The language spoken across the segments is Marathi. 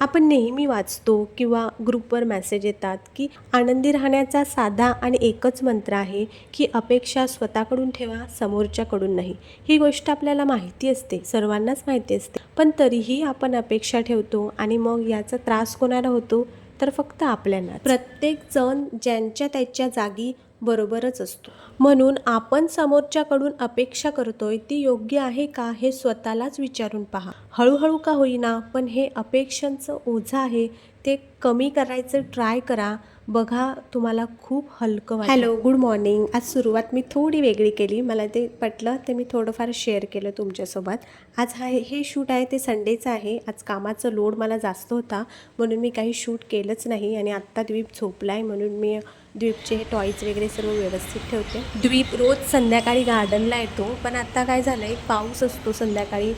आपण नेहमी वाचतो किंवा ग्रुपवर मेसेज येतात की आनंदी राहण्याचा साधा आणि एकच मंत्र आहे की अपेक्षा स्वतःकडून ठेवा समोरच्याकडून नाही. ही गोष्ट आपल्याला माहिती असते सर्वांनाच माहिती असते. पण तरीही आपण अपेक्षा ठेवतो आणि मग याचा त्रास कोणाला होतो? तर फक्त आपल्याला प्रत्येक जण ज्यांच्या त्याच्या जागी बरोबरच असतो. म्हणून आपण समोरच्याकडून अपेक्षा करतोय ती योग्य आहे का हे स्वतःलाच विचारून पहा. हळूहळू का होईना पण हे अपेक्षांचं ओझं आहे ते कमी करायचं ट्राय करा. बघा तुम्हाला खूप हलकं हॅलो गुड मॉर्निंग. आज सुरुवात मी थोडी वेगळी केली. मला ते पटलं ते मी थोडंफार शेअर केलं तुमच्यासोबत. आज हा हे शूट आहे ते संडेचं आहे. आज कामाचं लोड मला जास्त होता म्हणून मी काही शूट केलंच नाही आणि आत्ता द्वीप झोपला आहे म्हणून मी द्वीपचे हे टॉईज वगैरे सर्व व्यवस्थित ठेवते. द्वीप रोज संध्याकाळी गार्डनला येतो पण आता काय झालं आहे पाऊस असतो संध्याकाळी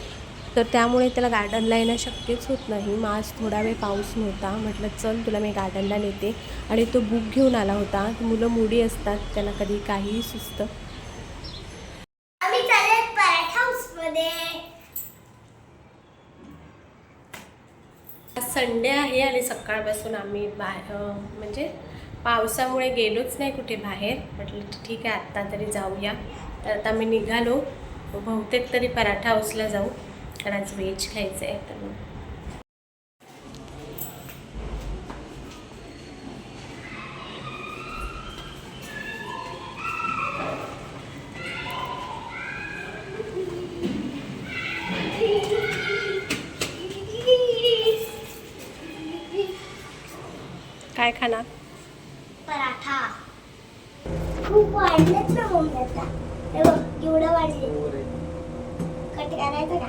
तर त्यामुळे त्याला गार्डनला येणं शक्यच होत नाही. मग आज थोडा वेळ पाऊस नव्हता म्हटलं चल तुला मी गार्डनला नेते. आणि तो बुक घेऊन आला होता. मुलं मुडी असतात त्यांना कधी काहीही सुचतं. संडे आहे आणि सकाळपासून आम्ही बाहेर म्हणजे पावसामुळे गेलोच नाही कुठे बाहेर. म्हटलं ठीक आहे आत्ता तरी जाऊया. तर आता मी निघालो. बहुतेक तरी पराठा हाऊसला जाऊ. कारण आज व्हेज खायचं आहे तर मग काय खाणार पराठा खूप वाढलेत ना आता हे बघ एवढं वाढले कट करायचं का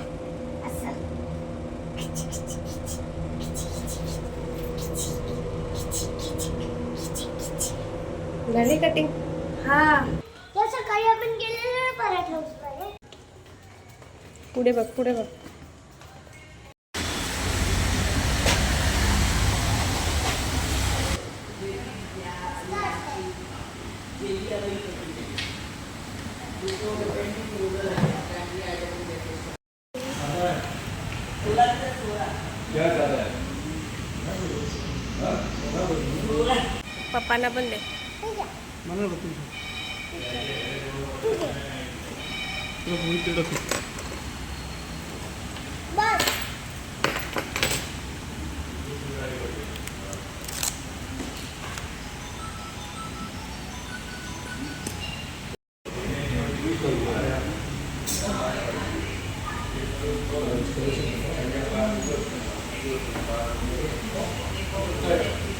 असं झाली कटिंग हा. या सकाळी आपण गेलेलो ना पराठा पुढे बघ पुढे बघ. पप्पांना पण दे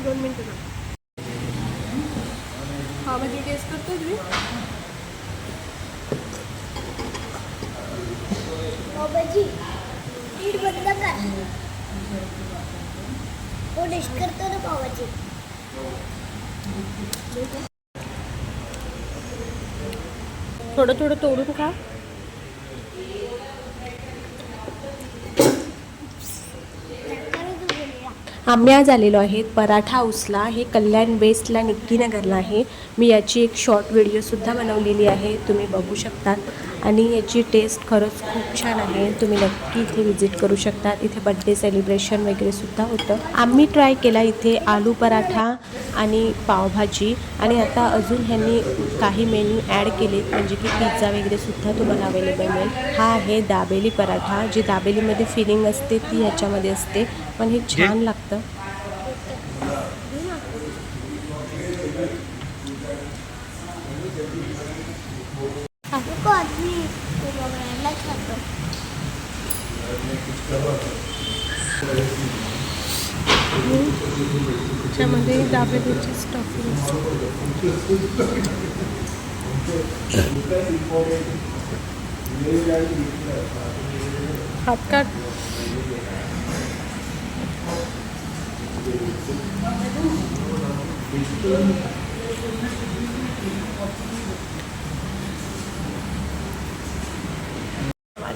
दोन मिनटं पावभाजी टेस्ट करतो तुम्ही बाबाजी नीट बंद कर हो टेस्ट करतो ना पावाची थोडं थोडं तोडून खा आम्ही आज आलेलो आहे पराठा हाऊसला हे कल्याण वेस्टला निक्कीनगरला आहे. मी याची एक शॉर्ट व्हिडिओसुद्धा बनवलेली आहे तुम्ही बघू शकतात. आणि याची टेस्ट खरंच खूप छान आहे. तुम्ही नक्की इथे व्हिजिट करू शकतात इथे बड्डे सेलिब्रेशन वगैरे सुद्धा होतं. आम्ही ट्राय केला इथे आलू पराठा आणि पावभाजी. आणि आता अजून ह्यांनी काही मेन्यू ॲड केलेत. म्हणजे की पिझ्झा वगैरे सुद्धा तुम्हाला अवेलेबल मिळेल. हा आहे दाबेली पराठा. जी दाबेलीमध्ये फिलिंग असते ती ह्याच्यामध्ये असते. पण हे छान लागतं. नको आधी बघायला खातो त्याच्यामध्ये दाबेलीची स्टफिंग हात काढ.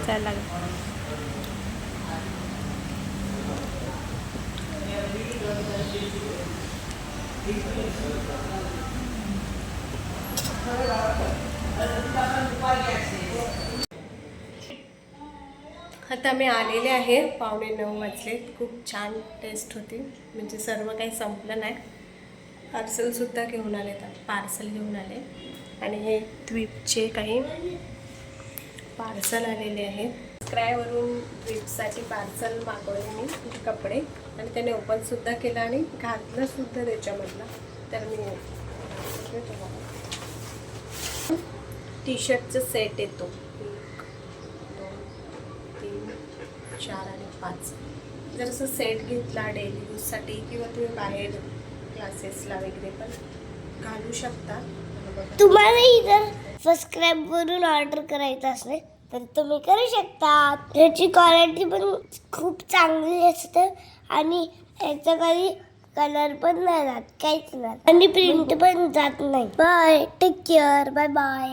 वाचायला लागेल. आता मी आलेले आहे पावणे नऊ वाजले. खूप छान टेस्ट होती. म्हणजे सर्व काही संपलं नाही. पार्सलसुद्धा घेऊन आले तर पार्सल घेऊन आले. आणि हे द्वीपचे काही पार्सल आलेले आहे स्क्रायवरून द्वीपसाठी पार्सल मागवले मी कपडे. आणि त्याने ओपनसुद्धा केलं आणि घातलंसुद्धा त्याच्यामधला. तर मी टी शर्टचं सेट येतो. एक दोन तीन चार आणि पाच. जर असं सेट घेतला डेली यूजसाठी किंवा तुम्ही बाहेर क्लासेसला वगैरे पण घालू शकता. तुम्हालाही जर सबस्क्राईब करून ऑर्डर करायचं असेल तर तुम्ही करू शकता त्याची क्वालिटी पण खूप चांगली असते आणि याचा काही कलर पण नाही जात काहीच नाही आणि प्रिंट पण जात नाही. Bye take care bye bye